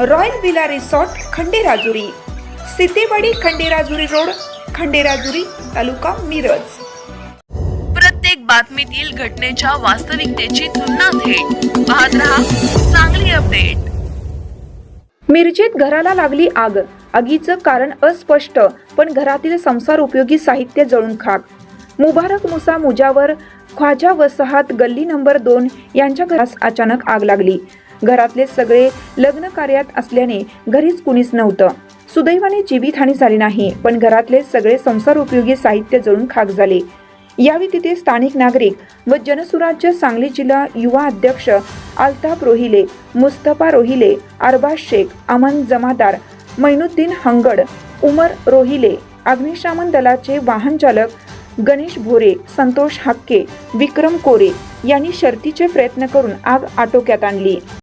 Royal villa resort Khanderajuri. Sitewadi Khanderajuri road Khanderajuri taluka Miraj. प्रत्येक बातमीतील घटनेच्या वास्तविकतेची तुलना थेट. पाहत रहा चांगली अपडेट. मिरजेत घराला लागली आग. आगीचं कारण अस्पष्ट पण घरातील संसार उपयोगी साहित्य जळून खाक. मुबारक मुसा मुजावर ख्वाजा वसाहत गल्ली नंबर दोन यांच्या घरास अचानक आग लागली. घरातले सगळे लग्न कार्यात असल्याने घरीच कुणीच नव्हतं. सुदैवाने जीवितहानी झाली नाही पण घरातले सगळे संसार उपयोगी साहित्य जळून खाक झाले. यावेळी तिथे स्थानिक नागरिक व जनसुराज्य सांगली जिल्हा युवा अध्यक्ष अल्ताफ रोहिले मुस्तफा रोहिले अरबाज शेख अमन जमादार मैनुद्दीन हंगड उमर रोहिले अग्निशामन दलाचे वाहन चालक गणेश भोरे संतोष हक्के विक्रम कोरे यांनी शर्तीचे प्रयत्न करून आग आटोक्यात आणली.